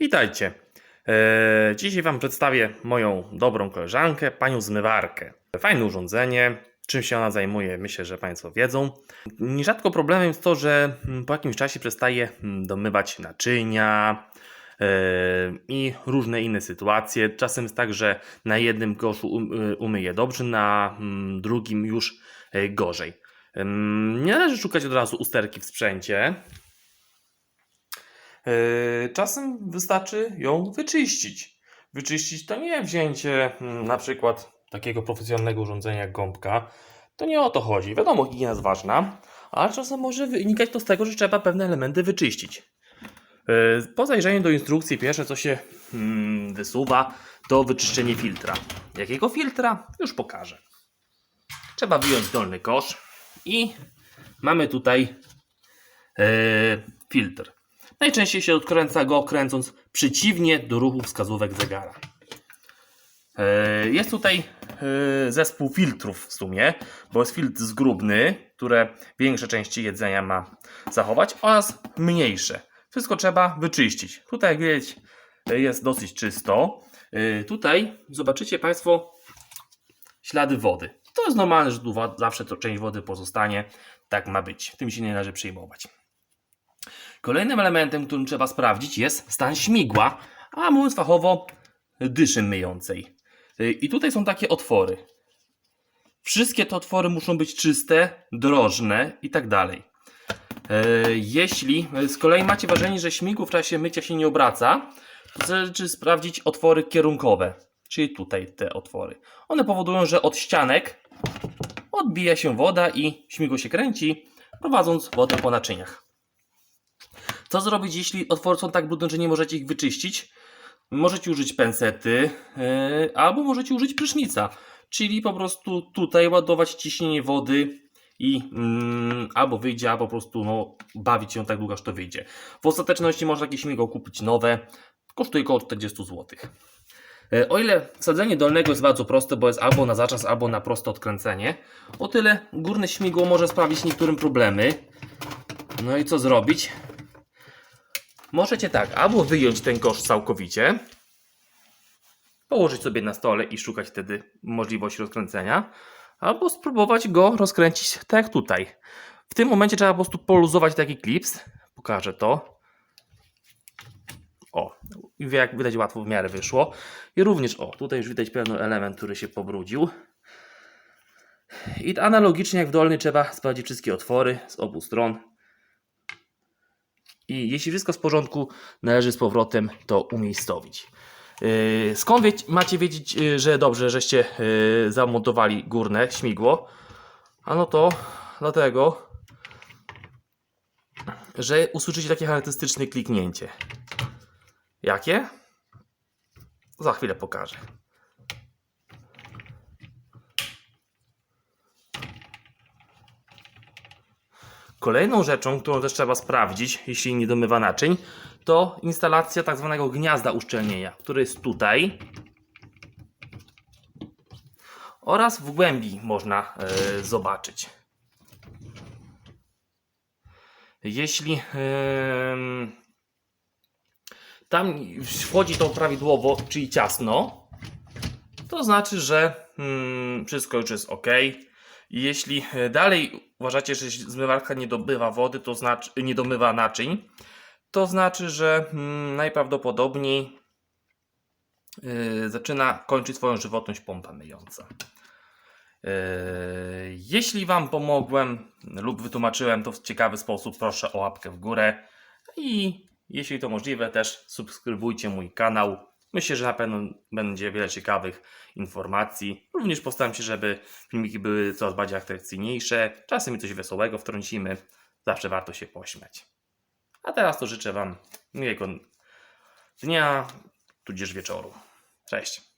Witajcie. Eee, dzisiaj Wam przedstawię moją dobrą koleżankę, panią zmywarkę. Fajne urządzenie. Czym się ona zajmuje, myślę, że Państwo wiedzą. Nierzadko problemem jest to, że mm, po jakimś czasie przestaje mm, domywać naczynia eee, i różne inne sytuacje. Czasem jest tak, że na jednym koszu um- y, umyje dobrze, na mm, drugim już e, gorzej. Nie należy szukać od razu usterki w sprzęcie. Yy, Czasem wystarczy ją wyczyścić. Wyczyścić to nie wzięcie mm, na przykład takiego profesjonalnego urządzenia jak gąbka. To nie o to chodzi. Wiadomo, higiena jest ważna, ale czasem może wynikać to z tego, że trzeba pewne elementy wyczyścić. Yy, Po zajrzeniu do instrukcji pierwsze co się mm, wysuwa to wyczyszczenie filtra. Jakiego filtra? Już pokażę. Trzeba wyjąć dolny kosz i mamy tutaj yy, filtr. Najczęściej się odkręca go kręcąc przeciwnie do ruchu wskazówek zegara. E, Jest tutaj e, zespół filtrów w sumie, bo jest filtr zgrubny, które większe części jedzenia ma zachować oraz mniejsze. Wszystko trzeba wyczyścić. Tutaj jak widać jest dosyć czysto. E, Tutaj zobaczycie Państwo ślady wody. To jest normalne, że tu zawsze to część wody pozostanie. Tak ma być. Tym się nie należy przejmować. Kolejnym elementem, którym trzeba sprawdzić jest stan śmigła, a mówiąc fachowo dyszy myjącej. Y, I tutaj są takie otwory. Wszystkie te otwory muszą być czyste, drożne i tak dalej. E, Jeśli e, z kolei macie wrażenie, że śmigło w czasie mycia się nie obraca, to należy sprawdzić otwory kierunkowe, czyli tutaj te otwory. One powodują, że od ścianek odbija się woda i śmigło się kręci, prowadząc wodę po naczyniach. Co zrobić, jeśli otwory są tak brudne, że nie możecie ich wyczyścić? Możecie użyć pensety, yy, albo możecie użyć prysznica, czyli po prostu tutaj ładować ciśnienie wody i mm, albo wyjdzie, albo po prostu no, bawić się tak długo, aż to wyjdzie. W ostateczności można jakieś śmigło kupić nowe, kosztuje około 40 zł. Yy, O ile wsadzenie dolnego jest bardzo proste, bo jest albo na zaczas, albo na proste odkręcenie, o tyle górne śmigło może sprawić niektórym problemy. No i co zrobić? Możecie tak, albo wyjąć ten kosz całkowicie, położyć sobie na stole i szukać wtedy możliwości rozkręcenia, albo spróbować go rozkręcić tak jak tutaj. W tym momencie trzeba po prostu poluzować taki klips. Pokażę to. O, jak widać łatwo w miarę wyszło. I również, o, tutaj już widać pewien element, który się pobrudził. I analogicznie jak w dolny trzeba sprawdzić wszystkie otwory z obu stron. I jeśli wszystko w porządku, należy z powrotem to umiejscowić. Yy, Skąd wie, macie wiedzieć, yy, że dobrze, żeście yy, zamontowali górne śmigło? Ano to dlatego, że usłyszycie takie charakterystyczne kliknięcie. Jakie? Za chwilę pokażę. Kolejną rzeczą, którą też trzeba sprawdzić, jeśli nie domywa naczyń, to instalacja tak zwanego gniazda uszczelnienia, które jest tutaj. Oraz w głębi można e, zobaczyć. Jeśli tam wchodzi to prawidłowo, czyli ciasno, to znaczy, że mm, wszystko już jest ok. Jeśli e, dalej uważacie, że zmywarka nie dobywa wody, to znaczy nie domywa naczyń, to znaczy, że mm, najprawdopodobniej yy, zaczyna kończyć swoją żywotność pompa myjąca. Yy, jeśli Wam pomogłem lub wytłumaczyłem to w ciekawy sposób, proszę o łapkę w górę i jeśli to możliwe, też subskrybujcie mój kanał. Myślę, że na pewno będzie wiele ciekawych informacji. Również postaram się, żeby filmiki były coraz bardziej atrakcyjniejsze. Czasem i coś wesołego wtrącimy. Zawsze warto się pośmiać. A teraz to życzę Wam miłego dnia, tudzież wieczoru. Cześć.